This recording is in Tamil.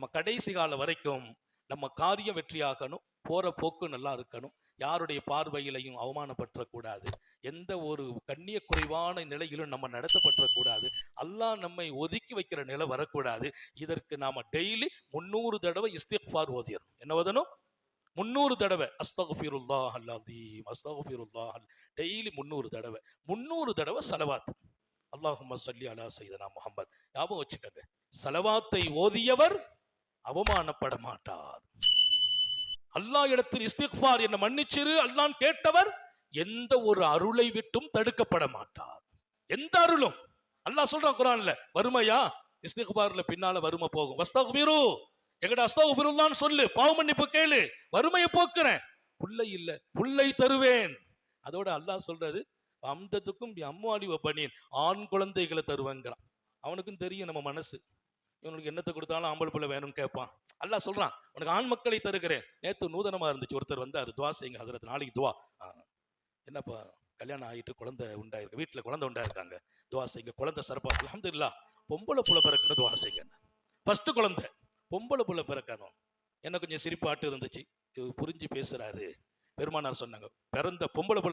நம்ம கடைசி காலம் வரைக்கும் நம்ம காரியம் வெற்றியாகணும் போற போக்கு நல்லா இருக்கணும். யாருடைய பார்வையிலையும் அவமானப்பற்றக்கூடாது எந்த ஒரு கண்ணிய குறைவான நிலையிலும் நம்ம நடத்தப்பற்றக்கூடாது அல்லாஹ் நம்மை ஒதுக்கி வைக்கிற நிலை வரக்கூடாது. இதற்கு நாம டெய்லி முன்னூறு தடவை இஸ்திக்ஃபார் ஓதிடணும் என்ன ஓதணும்? முன்னூறு தடவை. அஸ்தகுஃபிருல்லாஹ் அல்லாதீம் அஸ்தகுஃபிருல்லாஹ் டெய்லி முந்நூறு தடவை. முந்நூறு தடவை சலவாத். அல்லாஹும்ம சல்லி அலா சைதனா முகமது ஞாபகம் வச்சுக்கோங்க. சலவாத்தை ஓதியவர் அவமானப்பட மாட்டார். அல்லாஹ் இடத்தில் இஸ்திக்பார் என்ன மன்னிச்சிரு அல்லான் கேட்டவர் எந்த ஒரு அருளை விட்டும் தடுக்கப்பட மாட்டார். எந்த அருளும்? அல்லாஹ் சொல்றான் குரான்ல வறுமையா? இஸ்திக்பார்ல பின்னால வறுமை போகும். வஸ்தகுபீரு எங்கட அஸ்தகுபிருல்லான்னு சொல்லு பாவ மன்னிப்பு கேளு வறுமையை போக்குறேன். புள்ளை இல்ல புள்ளை தருவேன். அதோட அல்லாஹ் சொல்றது அம்தத்துக்கும் அம்மாடி வப்பனின் ஆண் குழந்தைகளை தருவேங்கிறான் அவனுக்கும் தெரியும் நம்ம மனசு. இவனுக்கு என்னத்தை கொடுத்தாலும் ஆம்பளை பிள்ளை வேணும்னு கேட்பான். அல்லாஹ் சொல்றான் உனக்கு ஆண் மக்களை தருகிறேன். நேத்து நூதனமா இருந்துச்சு. ஒருத்தர் வந்தாரு துவா செய்யுங்க ஹதரத் நாளைக்கு துவா. என்னப்பா கல்யாணம் ஆகிட்டு குழந்தை உண்டாயிருக்கு வீட்டுல குழந்தை உண்டாயிருக்காங்க துவா செய்யுங்க. குழந்தை சிறப்பா இல்லா பொம்பளை புள்ள பிறக்கணும் துவா செய்யுங்க. ஃபஸ்ட்டு குழந்தை பொம்பளை புள்ள பிறக்கணும். என்ன கொஞ்சம் சிரிப்பாட்டு இருந்துச்சு. இது புரிஞ்சு பேசுறாரு. பெருமானார் சொன்னாங்க பிறந்த பொம்பளை